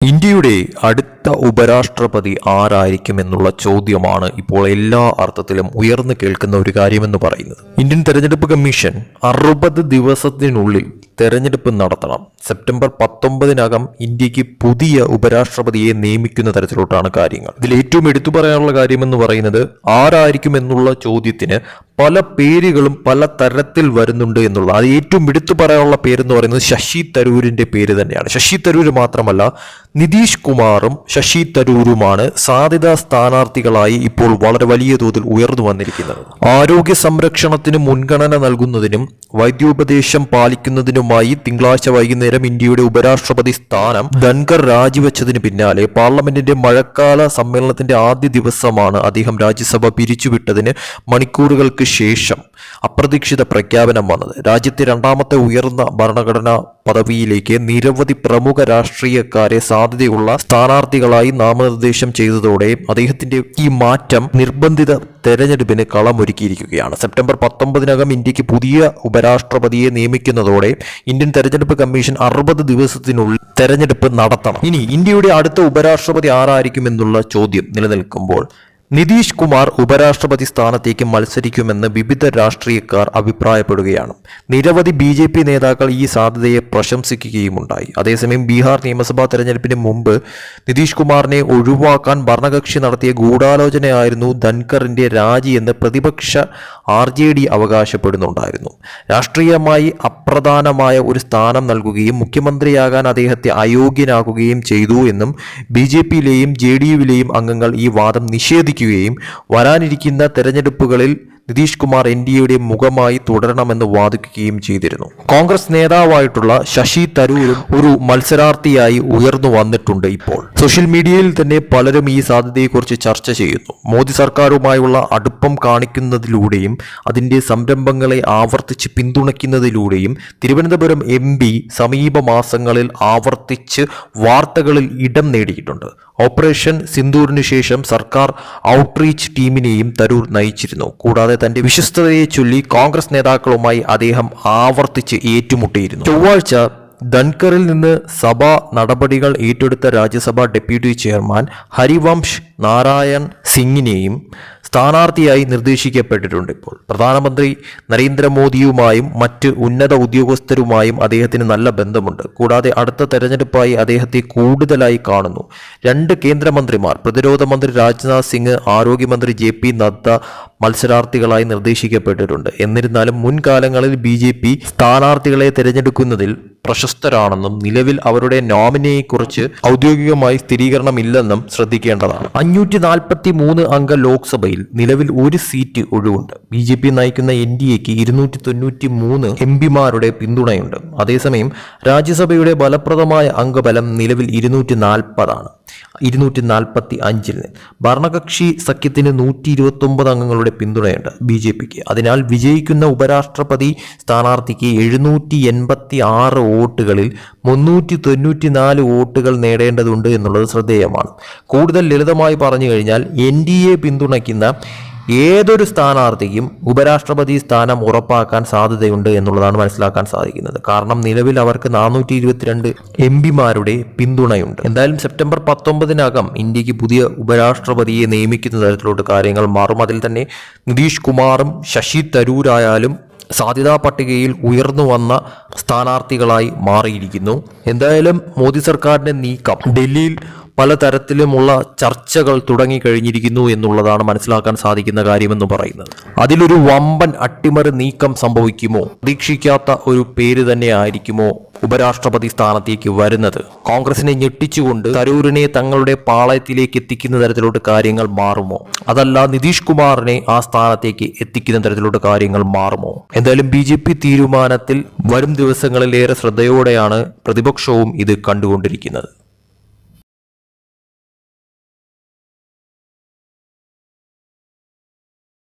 ഇന്ത്യയുടെ അടുത്ത ഉപരാഷ്ട്രപതി ആരായിരിക്കും എന്നുള്ള ചോദ്യമാണ് ഇപ്പോൾ എല്ലാ അർത്ഥത്തിലും ഉയർന്നു കേൾക്കുന്ന ഒരു കാര്യമെന്ന് പറയുന്നത്. ഇന്ത്യൻ തെരഞ്ഞെടുപ്പ് കമ്മീഷൻ അറുപത് ദിവസത്തിനുള്ളിൽ തെരഞ്ഞെടുപ്പ് നടത്തണം. സെപ്റ്റംബർ പത്തൊമ്പതിനകം ഇന്ത്യയ്ക്ക് പുതിയ ഉപരാഷ്ട്രപതിയെ നിയമിക്കുന്ന തരത്തിലോട്ടാണ് കാര്യങ്ങൾ. ഇതിൽ ഏറ്റവും എടുത്തു പറയാനുള്ള കാര്യമെന്ന് പറയുന്നത് ആരായിരിക്കും എന്നുള്ള ചോദ്യത്തിന് പല പേരുകളും പല തരത്തിൽ വരുന്നുണ്ട് എന്നുള്ള അത് ഏറ്റവും എടുത്തു പറയാനുള്ള പേരെന്ന് പറയുന്നത് ശശി തരൂരിന്റെ പേര് തന്നെയാണ്. ശശി തരൂർ മാത്രമല്ല നിതീഷ് കുമാറും ശശി തരൂരുമാണ് സാധ്യതാ സ്ഥാനാർത്ഥികളായി ഇപ്പോൾ വളരെ വലിയ തോതിൽ ഉയർന്നു വന്നിരിക്കുന്നത്. ആരോഗ്യ സംരക്ഷണത്തിന് മുൻഗണന നൽകുന്നതിനും വൈദ്യോപദേശം പാലിക്കുന്നതിനുമായി തിങ്കളാഴ്ച വൈകുന്നേരം ഇന്ത്യയുടെ ഉപരാഷ്ട്രപതി സ്ഥാനം ധൻകർ രാജിവെച്ചതിന് പിന്നാലെ പാർലമെന്റിന്റെ മഴക്കാല സമ്മേളനത്തിന്റെ ആദ്യ ദിവസമാണ് അദ്ദേഹം രാജ്യസഭ പിരിച്ചുവിട്ടതിന് മണിക്കൂറുകൾക്ക് ശേഷം. അപ്രതീക്ഷിത പ്രഖ്യാപനം വന്നത്. രാജ്യത്തെ രണ്ടാമത്തെ ഉയർന്ന ഭരണഘടനാ പദവിയിലേക്ക് നിരവധി പ്രമുഖ രാഷ്ട്രീയക്കാരെ സാധ്യതയുള്ള സ്ഥാനാർത്ഥികളായി നാമനിർദ്ദേശം ചെയ്തതോടെ അദ്ദേഹത്തിന്റെ ഈ മാറ്റം നിർബന്ധിത തെരഞ്ഞെടുപ്പിന് കളമൊരുക്കിയിരിക്കുകയാണ്. സെപ്റ്റംബർ പത്തൊമ്പതിനകം ഇന്ത്യയ്ക്ക് പുതിയ ഉപരാഷ്ട്രപതിയെ നിയമിക്കുന്നതോടെ ഇന്ത്യൻ തെരഞ്ഞെടുപ്പ് കമ്മീഷൻ അറുപത് ദിവസത്തിനുള്ളിൽ തെരഞ്ഞെടുപ്പ് നടത്തണം. ഇനി ഇന്ത്യയുടെ അടുത്ത ഉപരാഷ്ട്രപതി ആരായിരിക്കും എന്നുള്ള ചോദ്യം നിലനിൽക്കുമ്പോൾ നിതീഷ് കുമാർ ഉപരാഷ്ട്രപതി സ്ഥാനത്തേക്ക് മത്സരിക്കുമെന്ന് വിവിധ രാഷ്ട്രീയക്കാർ അഭിപ്രായപ്പെടുകയാണ്. നിരവധി ബി ജെ പി നേതാക്കൾ ഈ സാധ്യതയെ പ്രശംസിക്കുകയുമുണ്ടായി. അതേസമയം ബീഹാർ നിയമസഭാ തെരഞ്ഞെടുപ്പിന് മുമ്പ് നിതീഷ് കുമാറിനെ ഒഴിവാക്കാൻ ഭരണകക്ഷി നടത്തിയ ഗൂഢാലോചനയായിരുന്നു ധൻകറിന്റെ രാജി എന്ന് പ്രതിപക്ഷ ആർ ജെ ഡി അവകാശപ്പെടുന്നുണ്ടായിരുന്നു. രാഷ്ട്രീയമായി അപ്രധാനമായ ഒരു സ്ഥാനം നൽകുകയും മുഖ്യമന്ത്രിയാകാൻ അദ്ദേഹത്തെ അയോഗ്യനാക്കുകയും ചെയ്തു എന്നും ബി ജെ പിയിലെയും ജെ ഡി യുവിലെയും അംഗങ്ങൾ ഈ വാദം നിഷേധിക്കുകയും വരാനിരിക്കുന്ന തെരഞ്ഞെടുപ്പുകളിൽ നിതീഷ് കുമാർ എൻ ഡി എയുടെ മുഖമായി തുടരണമെന്ന് വാദിക്കുകയും ചെയ്തിരുന്നു. കോൺഗ്രസ് നേതാവായിട്ടുള്ള ശശി തരൂരും ഒരു മത്സരാർത്ഥിയായി ഉയർന്നു വന്നിട്ടുണ്ട് ഇപ്പോൾ. സോഷ്യൽ മീഡിയയിൽ തന്നെ പലരും ഈ സാധ്യതയെക്കുറിച്ച് ചർച്ച ചെയ്യുന്നു. മോദി സർക്കാരുമായുള്ള അടുപ്പം കാണിക്കുന്നതിലൂടെയും അതിന്റെ സംരംഭങ്ങളെ ആവർത്തിച്ച് പിന്തുണയ്ക്കുന്നതിലൂടെയും തിരുവനന്തപുരം എം പി സമീപ മാസങ്ങളിൽ ആവർത്തിച്ച് വാർത്തകളിൽ ഇടം നേടിയിട്ടുണ്ട്. ഓപ്പറേഷൻ സിന്ദൂറിന് ശേഷം സർക്കാർ ഔട്ട്റീച്ച് ടീമിനെയും തരൂർ നയിച്ചിരുന്നു. കൂടാതെ തന്റെ വിശ്വസ്തതയെ ചൊല്ലി കോൺഗ്രസ് നേതാക്കളുമായി അദ്ദേഹം ആവർത്തിച്ച് ഏറ്റുമുട്ടിയിരുന്നു. ചൊവ്വാഴ്ച ധൻകറിൽ നിന്ന് സഭാ നടപടികൾ ഏറ്റെടുത്ത രാജ്യസഭാ ഡെപ്യൂട്ടി ചെയർമാൻ ഹരിവംശ് നാരായൺ സിംഗിനെയും സ്ഥാനാർത്ഥിയായി നിർദ്ദേശിക്കപ്പെട്ടിട്ടുണ്ട് ഇപ്പോൾ. പ്രധാനമന്ത്രി നരേന്ദ്രമോദിയുമായും മറ്റ് ഉന്നത ഉദ്യോഗസ്ഥരുമായും അദ്ദേഹത്തിന് നല്ല ബന്ധമുണ്ട്. കൂടാതെ അടുത്ത തെരഞ്ഞെടുപ്പായി അദ്ദേഹത്തെ കൂടുതലായി കാണുന്നു. രണ്ട് കേന്ദ്രമന്ത്രിമാർ പ്രതിരോധ മന്ത്രി രാജ്നാഥ് സിംഗ് ആരോഗ്യമന്ത്രി ജെ പി നദ്ദ മത്സരാർത്ഥികളായി നിർദ്ദേശിക്കപ്പെട്ടിട്ടുണ്ട്. എന്നിരുന്നാലും മുൻകാലങ്ങളിൽ ബി ജെ പി സ്ഥാനാർത്ഥികളെ തിരഞ്ഞെടുക്കുന്നതിൽ പ്രശസ്തരാണെന്നും നിലവിൽ അവരുടെ നോമിനിയെക്കുറിച്ച് ഔദ്യോഗികമായി സ്ഥിരീകരണമില്ലെന്നും ശ്രദ്ധിക്കേണ്ടതാണ്. അഞ്ഞൂറ്റി നാൽപ്പത്തി മൂന്ന് അംഗ ലോക്സഭയിൽ നിലവിൽ ഒരു സീറ്റ് ഒഴിവുണ്ട്. ബി ജെ പി നയിക്കുന്ന എൻ ഡി എക്ക് ഇരുന്നൂറ്റി തൊണ്ണൂറ്റി മൂന്ന് എം പിമാരുടെ പിന്തുണയുണ്ട്. അതേസമയം രാജ്യസഭയുടെ ഫലപ്രദമായ അംഗബലം നിലവിൽ ഇരുന്നൂറ്റി നാൽപ്പതാണ് ഇരുന്നൂറ്റി നാൽപ്പത്തി അഞ്ചിൽ ഭരണകക്ഷി സഖ്യത്തിന് നൂറ്റി ഇരുപത്തൊമ്പത് അംഗങ്ങളുടെ പിന്തുണയുണ്ട് ബി ജെ പിക്ക്. അതിനാൽ വിജയിക്കുന്ന ഉപരാഷ്ട്രപതി സ്ഥാനാർത്ഥിക്ക് എഴുന്നൂറ്റി എൺപത്തി ആറ് വോട്ടുകളിൽ മുന്നൂറ്റി തൊണ്ണൂറ്റി നാല് വോട്ടുകൾ നേടേണ്ടതുണ്ട് എന്നുള്ളത് ശ്രദ്ധേയമാണ്. കൂടുതൽ ലളിതമായി പറഞ്ഞു കഴിഞ്ഞാൽ എൻ ഡി എ പിന്തുണയ്ക്കുന്ന ഏതൊരു സ്ഥാനാർത്ഥിക്കും ഉപരാഷ്ട്രപതി സ്ഥാനം ഉറപ്പാക്കാൻ സാധ്യതയുണ്ട് എന്നുള്ളതാണ് മനസ്സിലാക്കാൻ സാധിക്കുന്നത്. കാരണം നിലവിൽ അവർക്ക് നാനൂറ്റി ഇരുപത്തിരണ്ട് എം പിമാരുടെ പിന്തുണയുണ്ട്. എന്തായാലും സെപ്റ്റംബർ പത്തൊമ്പതിനകം ഇന്ത്യയ്ക്ക് പുതിയ ഉപരാഷ്ട്രപതിയെ നിയമിക്കുന്ന തരത്തിലോട്ട് കാര്യങ്ങൾ മാറും. അതിൽ തന്നെ നിതീഷ് കുമാറും ശശി തരൂരായാലും സാധ്യതാ പട്ടികയിൽ ഉയർന്നു വന്ന സ്ഥാനാർത്ഥികളായി മാറിയിരിക്കുന്നു. എന്തായാലും മോദി സർക്കാരിന്റെ നീക്കം ഡൽഹിയിൽ പലതരത്തിലുമുള്ള ചർച്ചകൾ തുടങ്ങിക്കഴിഞ്ഞിരിക്കുന്നു എന്നുള്ളതാണ് മനസ്സിലാക്കാൻ സാധിക്കുന്ന കാര്യമെന്ന് പറയുന്നത്. അതിലൊരു വമ്പൻ അട്ടിമറി നീക്കം സംഭവിക്കുമോ? പ്രതീക്ഷിക്കാത്ത ഒരു പേര് തന്നെ ആയിരിക്കുമോ ഉപരാഷ്ട്രപതി സ്ഥാനത്തേക്ക് വരുന്നത്? കോൺഗ്രസിനെ ഞെട്ടിച്ചുകൊണ്ട് തരൂരിനെ തങ്ങളുടെ പാളയത്തിലേക്ക് എത്തിക്കുന്ന തരത്തിലോട്ട് കാര്യങ്ങൾ മാറുമോ? അതല്ല നിതീഷ് കുമാറിനെ ആ സ്ഥാനത്തേക്ക് എത്തിക്കുന്ന തരത്തിലോട്ട് കാര്യങ്ങൾ മാറുമോ? എന്തായാലും ബി തീരുമാനത്തിൽ വരും ദിവസങ്ങളിൽ ഏറെ ശ്രദ്ധയോടെയാണ് പ്രതിപക്ഷവും ഇത് കണ്ടുകൊണ്ടിരിക്കുന്നത്.